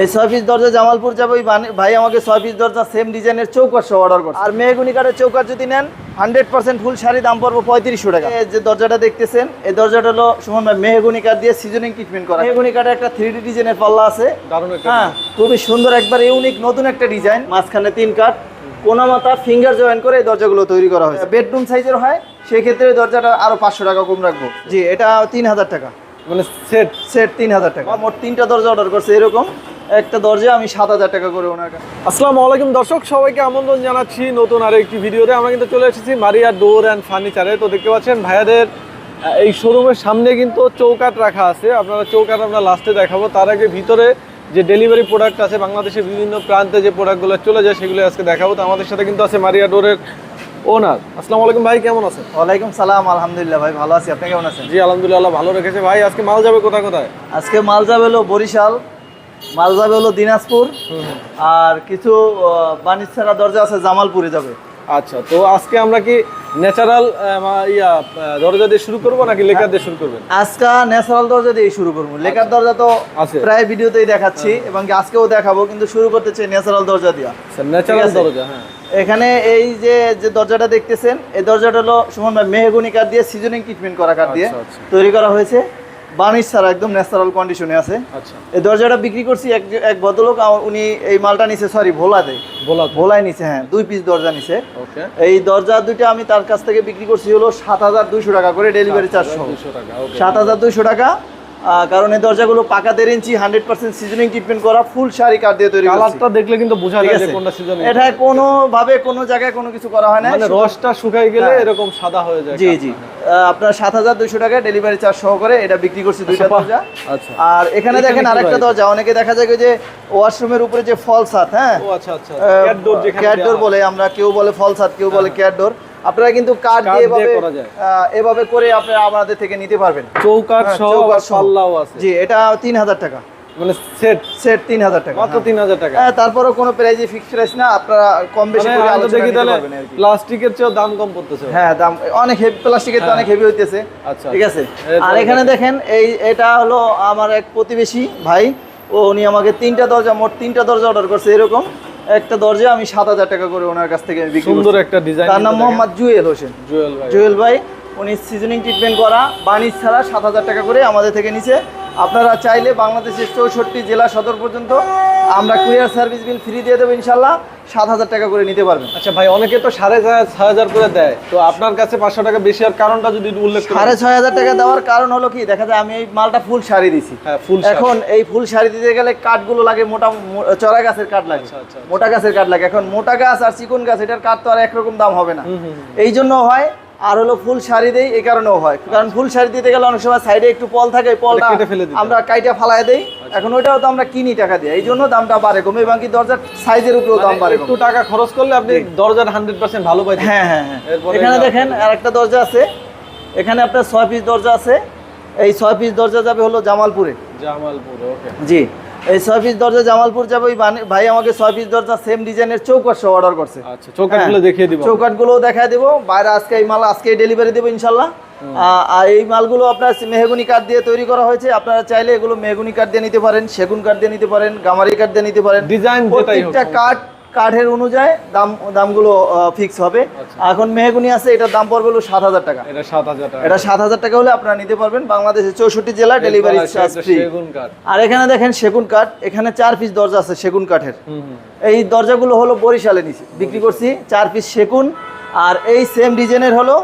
এই ছয় পিস দরজা জামালপুর যাবে ওই ভাই আমাকে ছয় পিস দরজা সেম ডিজাইনের চৌকাট সহ অর্ডার করছে। আর মেহগুনি কাঠের চৌকাট যদি নেন হান্ড্রেড পার্সেন্ট ফুল শাড়ি দাম পড়ব পঁয়ত্রিশশো টাকা। এই যে দরজাটা দেখতেছেন এই দরজাটা হলো সুমন ভাই মেহগুনি কাঠ দিয়ে সিজনিং ট্রিটমেন্ট করা। মেহগুনি কাঠে একটা থ্রি ডি ডিজাইনের পাল্লা আছে। দারুণ হ্যাঁ খুবই সুন্দর একবার ইউনিক নতুন একটা ডিজাইন মাঝখানে তিন কাঠ কোনা মাথা ফিঙ্গার জয়েন করে এই দরজাগুলো তৈরি করা হয়েছে। বেডরুম সাইজের হয় সেই ক্ষেত্রে দরজাটা আরও পাঁচশো টাকা কম রাখব। জি এটা তিন হাজার টাকা। মানে সেট সেট তিন হাজার টাকা। মোট তিনটা দরজা অর্ডার করছে এরকম। একটা দরজা আমি সাত হাজার টাকা করে ওনার কাছে। আসসালামু আলাইকুম দর্শক সবাইকে আমন্ত্রণ জানাচ্ছি নতুন আরও একটি ভিডিওতে। আমরা কিন্তু চলে এসেছি মারিয়া ডোর অ্যান্ড ফার্নিচারে। তো দেখতে পাচ্ছেন ভাইয়াদের এই শোরুমের সামনে কিন্তু চৌকাট রাখা আছে। আপনারা চৌকাট আমরা লাস্টে দেখাবো। তার আগে ভিতরে যে ডেলিভারি প্রোডাক্ট আছে বাংলাদেশের বিভিন্ন প্রান্তে যে প্রোডাক্টগুলো চলে যায় সেগুলো আজকে দেখাবো। তো আমাদের সাথে কিন্তু আছে মারিয়া ডোরের ওনার। আসসালামু আলাইকুম ভাই কেমন আছেন? ওয়ালাইকুম সালাম আলহামদুলিল্লাহ ভাই ভালো আছি। আপনি কেমন আছেন? জি আলহামদুলিল্লাহ ভালো রেখেছে। ভাই আজকে মাল যাবে কোথায় কোথায়? আজকে মাল যাবে হলো বরিশাল। মাল যাবে হলো দিনাজপুর। আর কিছু বাণিজ্যারা দরজা আছে জামালপুরে যাবে। আচ্ছা তো আজকে আমরা কি ন্যাচারাল ইয়া দরজা দিয়ে শুরু করব নাকি লেকার দিয়ে শুরু করবেন? আজকে ন্যাচারাল দরজা দিয়ে শুরু করব। লেকার দরজা তো আছে। প্রায় ভিডিওতেই দেখাচ্ছি এবং কি আজকেও দেখাবো কিন্তু শুরু করতে চাই ন্যাচারাল দরজা দিয়া ন্যাচারাল দরজা হ্যাঁ। এখানে এই যে যে দরজাটা দেখতেছেন এই দরজাটা হলো সুমন ভাই মেহগুনি কাঠ দিয়ে সিজনিং ট্রিটমেন্ট করা কাঠ দিয়ে আচ্ছা, আচ্ছা। তৈরি করা হয়েছে। বানিশ ছাড়া একদম ন্যাচারাল কন্ডিশনে আছে। আচ্ছা। এই দরজাটা বিক্রি করছি এক এক ভদ্রলোক উনি এই মালটা নিছে সরি ভোলাতে বলা ভোলায় নিছে হ্যাঁ দুই পিস দরজা নিছে। এই দরজা দুইটা আমি তার কাছ থেকে বিক্রি করছি হলো সাত হাজার দুইশো টাকা করে ডেলিভারি চার্জ সাত হাজার দুইশো টাকা কারণ এই দরজাগুলো পাকা দেড় inch hundred percent seasoning treatment করা ফুল শাড়ি কাঠ দিয়ে তৈরি কালারটা দেখলে কিন্তু বোঝা যায় যে কোনটা সিজন এটা কোনো ভাবে কোনো জায়গায় কোনো কিছু করা হয় না। মানে রসটা শুকাই গেলে হ্যাঁ। এরকম সাদা হয়ে যায় জি জি। আপনার সাত হাজার দুইশো টাকা ডেলিভারি চার্জ সহকারে এটা বিক্রি করছি দুইটা আচ্ছা, দরজা। আচ্ছা। আর এখানে দেখেন আরেকটা দরজা অনেকে দেখা যায় যে ওয়াশরুমের উপরে যে ফল ছাদ হ্যাঁ? ও আচ্ছা আচ্ছা ক্যাট ডোর ক্যাট বলে আমরা কেউ বলে ফল ছাদ কেউ বলে ক্যাট ডোর আপনারা কিন্তু কাঠ দিয়ে এভাবে। এভাবে করে আপনারা আমাদের থেকে নিতে পারবেন। চৌকাঠ হ্যাঁ, সহ চৌকাঠ পাল্লাও আছে। জি এটা তিন হাজার টাকা। মানে সেট? সেট তিন হাজার টাকা মাত্র হ্যাঁ। তিন হাজার টাকা। হ্যাঁ তারপরেও কোনো প্রাইজে ফিক্সড প্রাইস না আপনারা কম বেশি মানে করে আলোচনা দেখি তাহলে। প্লাস্টিকের চেয়েও দাম কম পড়তেছে? হ্যাঁ দাম অনেক হেভি প্লাস্টিকের তো হ্যাঁ। অনেক হেভি হইতেছে। আচ্ছা। ঠিক আছে? আর এখানে দেখেন। এই এটা হলো আমার এক প্রতিবেশী ভাই। ও উনি আমাকে তিনটা দরজা মোট তিনটা দরজা অর্ডার করছে এরকম। একটা দরজা আমি সাত হাজার টাকা করে ওনার কাছ থেকে বিক্রি সুন্দর একটা ডিজাইন তার নাম মোহাম্মদ জুয়েল হোসেন। জুয়েল ভাই। জুয়েল ভাই উনি সিজনিং ট্রিটমেন্ট করা বাণিজ্য ছাড়া সাত হাজার টাকা করে আমাদের থেকে নিচে আপনারা চাইলে বাংলাদেশের চৌষট্টি জেলা সদর পর্যন্ত আমরা কুরিয়ার সার্ভিস বিল ফ্রি দিয়ে দেবো ইনশাল্লাহ সাত হাজার টাকা করে নিতে পারবেন। আচ্ছা ভাই অনেকে তো সাড়ে ছয় হাজার করে দেয়। তো আপনার কাছে পাঁচশো টাকা বেশি আর কারণটা যদি উল্লেখ সাড়ে ছয় হাজার টাকা দেওয়ার কারণ হলো কি? দেখা যায় আমি এই মালটা ফুল শাড়ি দিছি। হ্যাঁ ফুল এখন এই ফুল শাড়ি দিতে গেলে কাঠগুলো লাগে মোটা চড়া গাছের কাঠ লাগে। আচ্ছা, আচ্ছা, আচ্ছা। মোটা গাছের কাঠ লাগে। এখন মোটা গাছ আর চিকন গাছ এটার কাঠ তো আর একরকম দাম হবে না। এই জন্য হয় আর হলো ফুল শাড়ি দেই এই কারণেও হয়। কারণ ফুল শাড়ি দিতে গেলে অনেক সময় সাইডে একটু পল থাকে পলটা কেটে ফেলে দিতে। আমরা কাইটা ফালায় দেই। এখন ওইটাও তো আমরা কিনি টাকা দিয়ে এই জন্য দামটা বাড়ে কমে এবং কি দরজার সাইজের উপরেও দাম মানে বাড়ে একটু টাকা খরচ করলে আপনি দরজার হান্ড্রেড পার্সেন্ট ভালো পাইতেন হ্যাঁ হ্যাঁ হ্যাঁ। এখানে দেখেন আর একটা দরজা আছে। এখানে আপনার ছয় পিস দরজা আছে। এই ছয় পিস দরজা যাবে হলো জামালপুরে। জামালপুর ওকে জি। এই ছয় পিস দরজা জামালপুর যাবে ওই ভাই আমাকে ছয় পিস দরজা সেম ডিজাইনের চৌকাট সহ অর্ডার করছে। আচ্ছা চৌকাটগুলো দেখিয়ে দিব। চৌকাটগুলো দেখায় দেবো। বাইরে আজকে এই মাল আজকে ডেলিভারি দেবো ইনশাল্লাহ। আর এই মালগুলো আপনার মেহগুনি কাঠ দিয়ে তৈরি করা হয়েছে। আপনারা চাইলে এগুলো মেহগুনি কাঠ দিয়ে নিতে পারেন সেগুন কাঠ দিয়ে নিতে পারেন গামারি কাঠ দিয়ে নিতে পারেন। ডিজাইন প্রত্যেকটা কাঠ কাঠের অনুযায়ী দাম দামগুলো ফিক্স হবে। আচ্ছা। এখন মেহগুনি আছে এটার দাম পড়বে হলো সাত হাজার টাকা। এটা সাত হাজার টাকা। এটা সাত হাজার টাকা হলে আপনারা নিতে পারবেন। বাংলাদেশের চৌষট্টি জেলা ডেলিভারি চার্জ ফ্রি আর এখানে দেখেন সেগুন কাঠ। এখানে চার পিস দরজা আছে সেগুন কাঠের। এই দরজাগুলো হলো বরিশালে নিচে। বিক্রি করছি চার পিস সেগুন। আর এই সেম ডিজাইনের হলো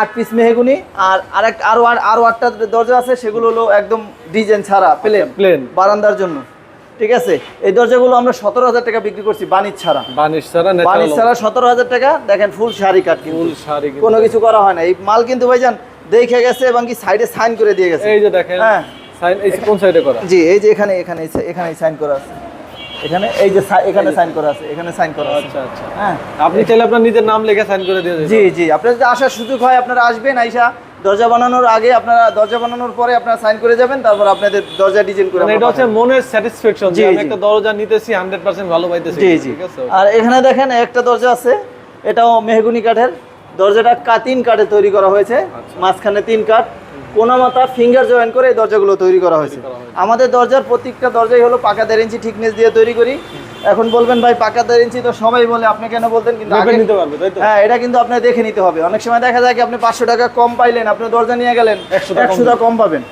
আট পিস মেহগুনি। আর আরেক আরও আর- আরও আটটা দরজা আছে সেগুলো হলো একদম ডিজাইন ছাড়া প্লেন প্লেন বারান্দার জন্য। ঠিক আছে? এই দরজাগুলো আমরা সতেরো হাজার টাকা বিক্রি করছি বাণিজ্য ছাড়া। বানিশ ছাড়া বাণিজ্য ছাড়া সতেরো হাজার টাকা দেখেন ফুল শাড়ি কিন্তু। ফুল শাড়ি কোনো কিছু করা হয় না। এই মাল কিন্তু ভাইজান দেখে গেছে এবং কি সাইডে সাইন করে দিয়ে গেছে। এই যে দেখেন হ্যাঁ। সাইন এই কোন সাইডে করা? জি এই যে এখানে এখানে এখানে সাইন করা আছে। এখানে এই যে এখানে সাইন করা আছে। এখানে সাইন করা আছে। আচ্ছা আচ্ছা। হ্যাঁ। আপনি চাইলে আপনার নিজের নাম লিখে সাইন করে দিয়ে জি জি। আপনার যদি আসার সুযোগ হয় আপনারা আসবেন আইসা দরজা বানানোর আগে আপনারা দরজা বানানোর পরে আপনারা সাইন করে যাবেন তারপর আপনাদের দরজা ডিজাইন করে মানে এটা হচ্ছে। মনের স্যাটিসফ্যাকশন যে আমি একটা দরজা নিতেছি 100% ভালো পাইতেছি। জি জি। ঠিক আছে? আর এখানে দেখেন একটা দরজা আছে এটাও মেহগুনি কাঠের। দরজাটা কাতিন কাঠে তৈরি করা হয়েছে আচ্ছা। মাঝখানে তিন কাঠ। কোনামাতা ফিঙ্গার জয়েন করে এই দরজাগুলো তৈরি করা হয়েছে। আমাদের দরজার প্রত্যেকটা দরজাই হলো পাকা দেড় ইঞ্চি ঠিকনেস দিয়ে তৈরি করি। এখন বলবেন ভাই পাকা দেড় ইঞ্চি তো সবাই বলে আপনি কেন বলতেন? কিন্তু হ্যাঁ এটা কিন্তু আপনার দেখে নিতে হবে। অনেক সময় দেখা যায় কি আপনি পাঁচশো টাকা কম পাইলেন আপনি দরজা নিয়ে গেলেন 100 কম একশো টাকা কম পাবেন।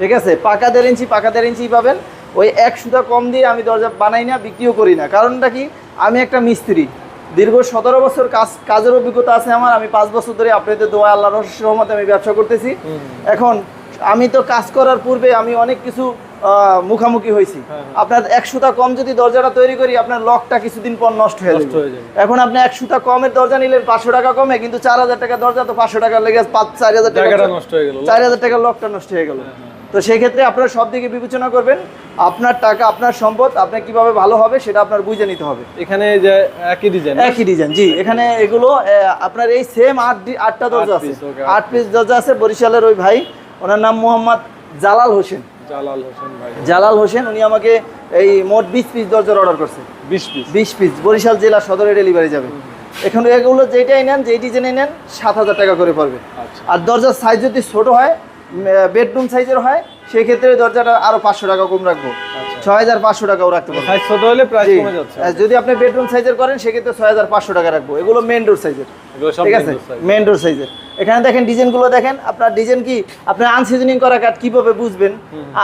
ঠিক আছে? পাকা দেড় ইঞ্চি পাকা দেড় ইঞ্চি পাবেন। ওই এক সুতা কম দিয়ে আমি দরজা বানাই না বিক্রিও করি না। কারণটা কি? আমি একটা মিস্ত্রি। দীর্ঘ সতেরো বছর কাজ কাজের অভিজ্ঞতা আছে আমার। আমি পাঁচ বছর ধরে আপনাদের দোয়া আল্লাহ রহমতে আমি ব্যবসা করতেছি। এখন আমি তো কাজ করার পূর্বে আমি অনেক কিছু মুখামুখি হয়েছি। হ্যাঁ, আপনার এক সুতা কম যদি দরজাটা তৈরি করি আপনার লকটা কিছুদিন পর নষ্ট হয়ে যাবে। এখন আপনি এক সুতা কমের দরজা নিলেন পাঁচশো টাকা কমে কিন্তু চার হাজার টাকা দরজা তো পাঁচশো টাকা লেগে পাঁচ চার হাজার টাকা নষ্ট হয়ে গেল। চার হাজার টাকার লকটা নষ্ট হয়ে গেল। তো সেই ক্ষেত্রে আপনারা সব দিকে বিবেচনা করবেন। আপনার টাকা আপনার সম্পদ আপনার কীভাবে ভালো হবে সেটা আপনার বুঝে নিতে হবে। এখানে যে একই ডিজাইন একই ডিজাইন জি। এখানে এগুলো আপনার এই সেম আট আটটা দরজা আছে। আট পিস দরজা আছে বরিশালের ওই ভাই। ওনার নাম মোহাম্মদ জালাল হোসেন। জালাল হোসেন ভাই। জালাল হোসেন উনি আমাকে এই মোট বিশ পিস দরজার অর্ডার করছে। বিশ পিস বিশ পিস বরিশাল জেলা সদরে ডেলিভারি যাবে। এখন এগুলো যেটাই নেন যেই ডিজাইনে নেন সাত হাজার টাকা করে পড়বে। আচ্ছা। আর দরজার সাইজ যদি ছোট হয় বেডরুম সাইজের হয় সেক্ষেত্রে দরজাটা আরও পাঁচশো টাকা কম রাখব। আচ্ছা। ছয় হাজার পাঁচশো টাকাও রাখতে পারব। ছোট হলে যদি আপনি বেডরুম সাইজের করেন সেক্ষেত্রে ছয় হাজার পাঁচশো টাকা রাখব। এগুলো মেন ডোর সাইজের ঠিক আছে? মেন ডোর সাইজের এখানে দেখেন ডিজাইনগুলো দেখেন আপনার ডিজাইন কি? আনসিজনিং করা কাঠ কীভাবে বুঝবেন?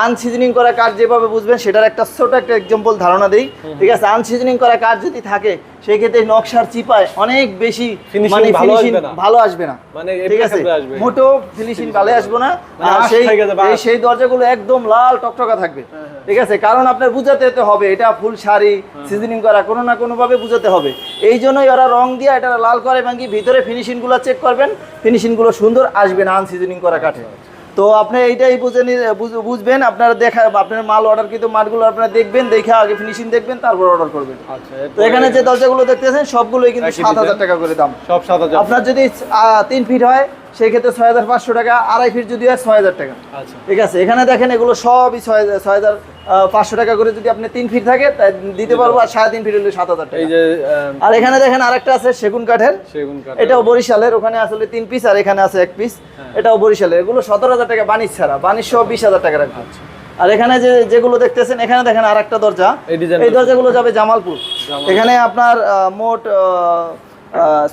আনসিজনিং করা কাঠ যেভাবে বুঝবেন সেটার একটা ছোট একটা এক্সাম্পল ধারণা দেই। ঠিক আছে? আনসিজনিং করা কাঠ যদি থাকে সেই ক্ষেত্রে নকশার চিপায় অনেক বেশি মানে ফিনিশিং ভালো আসবে না। মানে ঠিক আছে? মোটো ফিনিশিং ভালো আসবে না। আর সেই। সেই দরজাগুলো একদম লাল টকটকা থাকবে। ঠিক আছে? কারণ আপনার বুঝাতে তো হবে এটা ফুল শাড়ি সিজনিং করা কোনো না কোনো ভাবে বুঝাতে হবে। এই জন্যই ওরা রং দিয়ে এটা লাল করে এবং কি ভিতরে ফিনিশিংগুলো চেক করবেন ফিনিশিংগুলো সুন্দর আসবে না আনসিজনিং করা কাঠে। তো আপনি এইটাই বুঝে বুঝবেন আপনারা দেখা আপনার মাল অর্ডার কিন্তু মালগুলো আপনারা দেখবেন দেখে আগে ফিনিশিং দেখবেন তারপর অর্ডার করবেন। আচ্ছা তো এখানে যে দরজাগুলো দেখতেছেন সবগুলোই কিন্তু সাত হাজার। টাকা করে দাম। সব সাত হাজার। আপনার যদি তিন ফিট হয় সেই ক্ষেত্রে ছয় হাজার পাঁচশো টাকা আড়াই ফিট যদি হয় ছয় হাজার টাকা। আচ্ছা। ঠিক আছে এখানে দেখেন এগুলো সবই ছয় হাজার ছয় হাজার পাঁচশো টাকা করে যদি আপনি তিন ফিট থাকে তাই দিতে পারব আর সাড়ে তিন ফিট হলে সাত হাজার টাকা। আর এখানে দেখেন আরেকটা আছে সেগুন কাঠের। এটাও বরিশালের ওখানে আসলে তিন পিস আর এখানে আছে এক পিস। এটাও বরিশালের। এগুলো সতেরো হাজার টাকা বানিশ ছাড়া সহ বিশ হাজার টাকা রাখবে আর এখানে যে যেগুলো দেখতেছেন এখানে দেখেন আর একটা দরজা। এই দরজাগুলো যাবে জামালপুর। এখানে আপনার মোট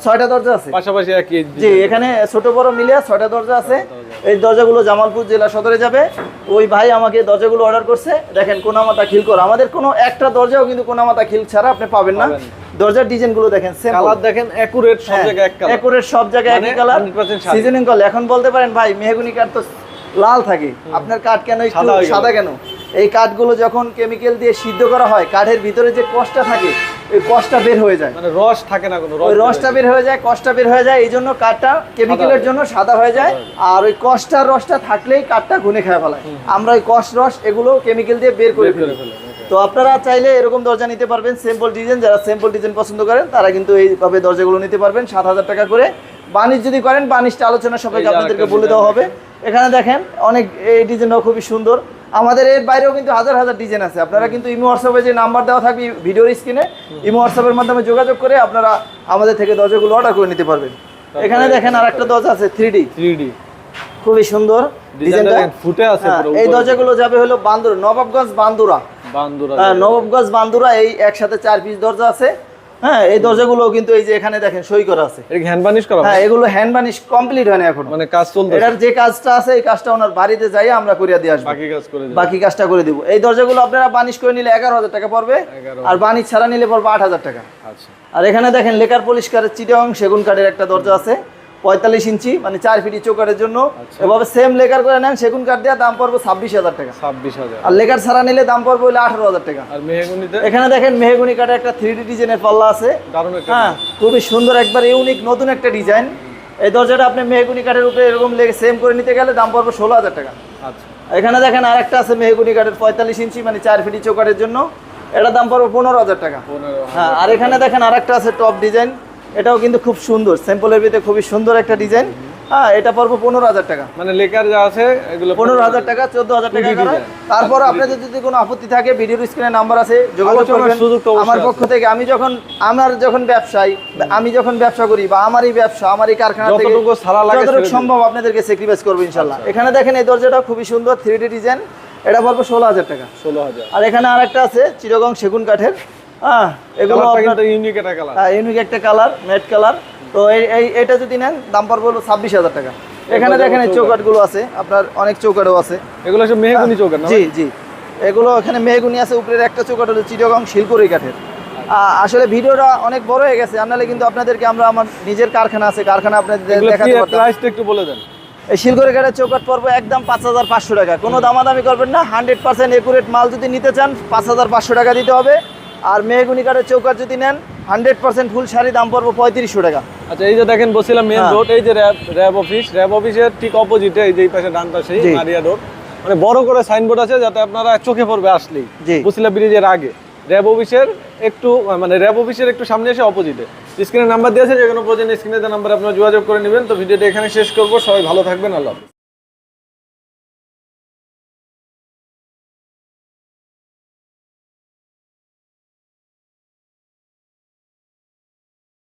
ছয়টা দরজা আছে। পাশাপাশি জি এখানে ছোট বড় ছয়টা দরজা আছে। এই দরজাগুলো জামালপুর জেলা সদরে যাবে। ওই ভাই আমাকে দরজাগুলো অর্ডার করছে। দেখেন কোনামাতা খিল করা। আমাদের কোনো একটা দরজাও কিন্তু কোনামাতা খিল ছাড়া আপনি পাবেন না। দরজার ডিজাইনগুলো দেখেন কালার দেখেন একুরেট সব হ্যাঁ, জায়গায় এক কালার। একুরেট সব জায়গায় একই মানে কালার সিজনিং করলে এখন বলতে পারেন ভাই মেহগুনি কাঠ তো লাল থাকে। আপনার কাঠ কেন সাদা সাদা কেন? এই কাঠগুলো যখন কেমিক্যাল দিয়ে সিদ্ধ করা হয় কাঠের ভিতরে যে কষ্টটা থাকে কষ্টটা বের হয়ে যায়। মানে রস থাকে না কোনো ওই রসটা বের হয়ে যায় কষ্টটা বের হয়ে যায় এই জন্য কাঠটা কেমিক্যালের জন্য সাদা হয়ে যায়। আর ওই কষ্টার রসটা থাকলেই কাঠটা ঘুনে খেয়ে ফেলায়। আমরা ওই কষ্ট রস এগুলো কেমিক্যাল দিয়ে বের করে ফেলি। তো আপনারা চাইলে এরকম দরজা নিতে পারবেন সিম্পল ডিজাইন যারা সিম্পল ডিজাইন পছন্দ করেন তারা কিন্তু এইভাবে দরজাগুলো নিতে পারবেন সাত হাজার টাকা করে। বানিশ যদি করেন বানিশটা আলোচনা সবাইকে আপনাদেরকে বলে দেওয়া হবে। এখানে দেখেন অনেক এই ডিজাইনটাও খুবই সুন্দর। আমাদের এর বাইরেও কিন্তু হাজার হাজার ডিজাইন আছে। আপনারা কিন্তু ইমো হোয়াটসঅ্যাপে যে নাম্বার দেওয়া থাকবে ভিডিওর স্ক্রিনে ইমো হোয়াটসঅ্যাপের মাধ্যমে যোগাযোগ করে আপনারা আমাদের থেকে দরজাগুলো অর্ডার করে নিতে পারবেন। এখানে দেখেন আর একটা দরজা আছে থ্রি ডি 3D খুবই সুন্দর ডিজাইনটা ডিজাইনটা ফুটে আছে হ্যাঁ, এই। দরজাগুলো যাবে হলো বান্দুরা নবাবগঞ্জ বান্দুরা। বান্দুরা হ্যাঁ, নবাবগঞ্জ বান্দুরা এই একসাথে চার পিস দরজা আছে। হ্যাঁ এই দরজাগুলো কিন্তু এই যে এখানে দেখেন সই করা আছে। হ্যান্ড বানিশ করা হ্যাঁ এগুলো হ্যান্ড বানিশ কমপ্লিট হয়নি এখন। মানে কাজ চলছে এটার যে কাজটা আছে এই কাজটা ওনার বাড়িতে যাই আমরা করিয়া দিয়ে আসব। বাকি কাজ করে দেবে। বাকি কাজটা করে দিব। এই দরজাগুলো আপনারা বানিশ করে নিলে এগারো হাজার টাকা পড়বে আর বানিশ ছাড়া নিলে পড়বে আট হাজার টাকা। আচ্ছা। আর এখানে দেখেন লেকার পরিষ্কারের চিটাং সেগুন কাঠের একটা দরজা আছে। পঁয়তাল্লিশ ইঞ্চি মানে চার ফিটি চৌকাঠের জন্য। আচ্ছা। এভাবে সেম লেকার করে নেন সেগুন কাঠ দেওয়া দাম পড়বে ছাব্বিশ হাজার টাকা। ছাব্বিশ হাজার। আর লেকার ছাড়া নিলে দাম পড়ব হইলে আঠারো হাজার টাকা। আর মেহগুনিতে? এখানে দেখেন মেহগুনি কাঠের একটা থ্রি ডি ডিজাইনের পাল্লা আছে। হ্যাঁ খুবই সুন্দর একবার ইউনিক নতুন একটা ডিজাইন এই দরজাটা আপনি মেহগুনি কাঠের উপরে এরকম লেগে সেম করে নিতে গেলে দাম পড়বে ষোলো হাজার টাকা। আচ্ছা। এখানে দেখেন আরেকটা আছে মেহগুনি কাঠের পঁয়তাল্লিশ ইঞ্চি মানে চার ফিটি চৌকাঠের জন্য। এটার দাম পড়বে পনেরো হাজার টাকা। পনেরো হ্যাঁ আর এখানে দেখেন আরেকটা আছে টপ ডিজাইন এটাও কিন্তু খুব সুন্দর। স্যাম্পলের ভিতরে খুবই সুন্দর একটা ডিজাইন। হ্যাঁ এটা পড়ব পনেরো হাজার টাকা। মানে লেকার যা আছে এগুলো পনেরো হাজার টাকা চোদ্দ হাজার টাকা। তারপর আপনাদের যদি কোনো আপত্তি থাকে ভিডিওর স্ক্রিনে নাম্বার আছে যোগাযোগ করবেন। আমার পক্ষ থেকে আমি যখন আমার যখন ব্যবসায়ী আমি যখন ব্যবসা করি বা আমারই ব্যবসা আমারই কারখানা থেকে যতটুকু। সম্ভব আপনাদেরকে স্যাক্রিফাইস করব ইনশাল্লাহ। এখানে দেখেন এই দরজাটা খুবই সুন্দর থ্রি ডি ডিজাইন। এটা পড়ব ষোলো হাজার টাকা। ষোলো হাজার। আর এখানে আরেকটা আছে চিরগং সেগুন কাঠের। হ্যাঁ এগুলো আপনার ইউনিক একটা কালার ইউনিক একটা কালার ম্যাট কালার তো এই এই এটা যদি নেন দাম পড়বে হলো ছাব্বিশ হাজার টাকা। এখানে দেখেন আছে আপনার অনেক আছে। এগুলো সব মেহগুনি চৌকাট জি জি। এগুলো এখানে মেহগুনি আছে উপরের একটা হলো কাঠের। আসলে ভিডিওটা অনেক বড় হয়ে গেছে আনালে কিন্তু আপনাদেরকে আমরা আমার নিজের কারখানা আছে কারখানা আপনাদের দেখাতে প্রাইসটা একটু বলে দেন। এই শিলকুড়ি কাঠের চৌকাঠ পড়ব একদম পাঁচ হাজার পাঁচশো টাকা। কোনো দামাদামি করবেন না হান্ড্রেড পার্সেন্ট একুরেট মাল যদি নিতে চান পাঁচ হাজার পাঁচশো টাকা দিতে হবে। আর মেহগুনি কাঠের চৌকাঠ যদি নেন হান্ড্রেড পার্সেন্ট ফুল শাড়ি দাম পড়ব পঁয়ত্রিশশো টাকা আচ্ছা এই যে দেখেন বলছিলাম মেন। রোড এই যে র্যাব র্যাব অফিস র্যাব অফিসের ঠিক অপোজিটে এই যে এই পাশে ডান পাশেই জি। মারিয়া রোড মানে বড় করে সাইনবোর্ড আছে যাতে আপনারা চোখে পড়বে আসলেই। বসিলা ব্রিজের আগে র্যাব অফিসের একটু মানে র্যাব অফিসের একটু সামনে এসে অপোজিটে স্ক্রিনে নাম্বার দিয়েছে যে কোনো প্রয়োজনে স্ক্রিনে নাম্বার আপনারা যোগাযোগ করে নেবেন তো ভিডিওটা এখানে শেষ করব সবাই ভালো থাকবেন আল্লাহ।